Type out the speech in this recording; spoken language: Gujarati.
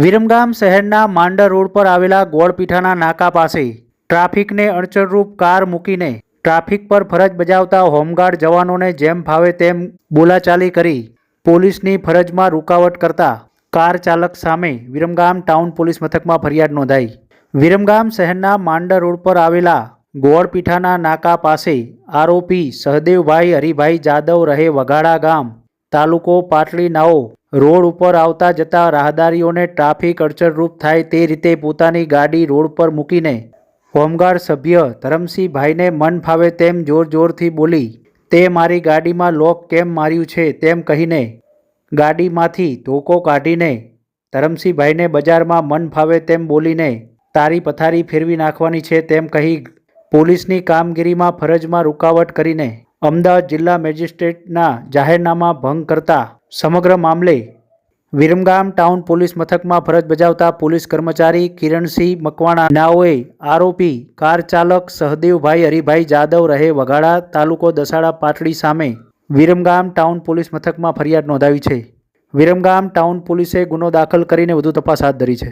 વિરમગામ શહેરના માંડર રોડ પર આવેલા ગોળપીઠાના નાકા પાસે ટ્રાફિકને અડચણરૂપ કાર મૂકીને ટ્રાફિક પર ફરજ બજાવતા હોમગાર્ડ જવાનોને જેમ ફાવે તેમ બોલાચાલી કરી પોલીસની ફરજમાં રૂકાવટ કરતા કાર ચાલક સામે વિરમગામ ટાઉન પોલીસ મથકમાં ફરિયાદ નોંધાઈ. વિરમગામ શહેરના માંડર રોડ પર આવેલા ગોળપીઠાના નાકા પાસે આરોપી સહદેવભાઈ હરિભાઈ જાદવ રહે વઘાડા ગામ, તાલુકો પાટલી નાઓ રોડ ઉપર આવતા જતા રાહદારીઓને ટ્રાફિક અડચણરૂપ થાય તે રીતે પોતાની ગાડી રોડ પર મૂકીને હોમગાર્ડ સભ્ય ધરમસિંહભાઈને મન ફાવે તેમ જોર જોરથી બોલી, તે મારી ગાડીમાં લોક કેમ માર્યું છે? તેમ કહીને ગાડીમાંથી ધોકો કાઢીને ધરમસિંહભાઈને બજારમાં મન ફાવે તેમ બોલીને તારી પથારી ફેરવી નાખવાની છે તેમ કહી પોલીસની કામગીરીમાં ફરજમાં રૂકાવટ કરીને અમદાવાદ જિલ્લા મેજિસ્ટ્રેટના જાહેરનામા ભંગ કરતા સમગ્ર મામલે વિરમગામ ટાઉન પોલીસ મથકમાં ફરજ બજાવતા પોલીસ કર્મચારી કિરણસિંહ મકવાણા નાઓએ આરોપી, કાર ચાલક સહદેવભાઈ હરિભાઈ જાદવ રહે વઘાડા તાલુકો દસાડા પાટડી સામે વિરમગામ ટાઉન પોલીસ મથકમાં ફરિયાદ નોંધાવી છે. વિરમગામ ટાઉન પોલીસે ગુનો દાખલ કરીને વધુ તપાસ હાથ ધરી છે.